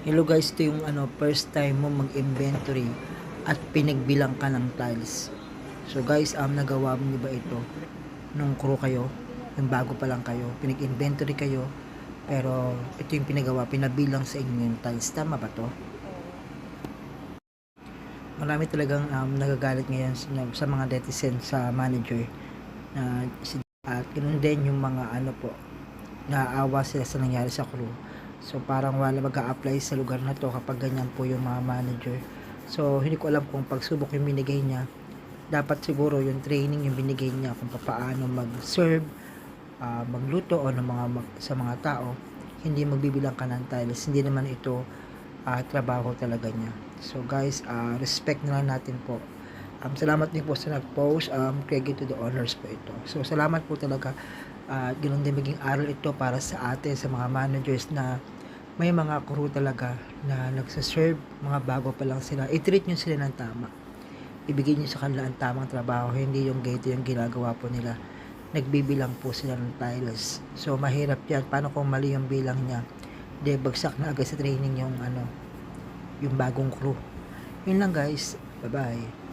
Hello guys, ito yung ano, first time mo mag-inventory at pinagbilang ka ng tiles. So guys, um, nagawa mo ba ito nung crew kayo, yung bago pa lang kayo, pinag-inventory kayo, pero ito yung pinagawa, pinabilang sa inyo yung tiles. Tama ba to? Marami talagang um, nagagalit ngayon sa, sa mga netizen sa manager na si at ganun din yung mga ano po naaawa sila sa nangyari sa crew so parang wala mag apply sa lugar na to kapag ganyan po yung mga manager. So hindi ko alam kung pagsubok yung binigay niya. Dapat siguro yung training yung binigay niya kung paano mag-serve ah, magluto o ng mga mag- sa mga tao. Hindi magbibilang ka ng tiles. Hindi naman ito ah, trabaho talaga niya. So guys ah, respect na lang natin po Um, salamat din po sa nag-post. Um, credit to the owners po ito. So, salamat po talaga. At ganun din maging aral ito para sa atin, sa mga managers na may mga crew talaga na nagsaserve, mga bago pa lang sila. I-treat nyo sila ng tama. Ibigay nyo sa kanila ang tamang trabaho. Hindi yung ganito yung ginagawa po nila. Nagbibilang po sila ng tiles. So, mahirap yan. Paano kung mali yung bilang niya? Di, bagsak na agad sa training yung ano, yung bagong crew. Yun lang guys. Bye-bye.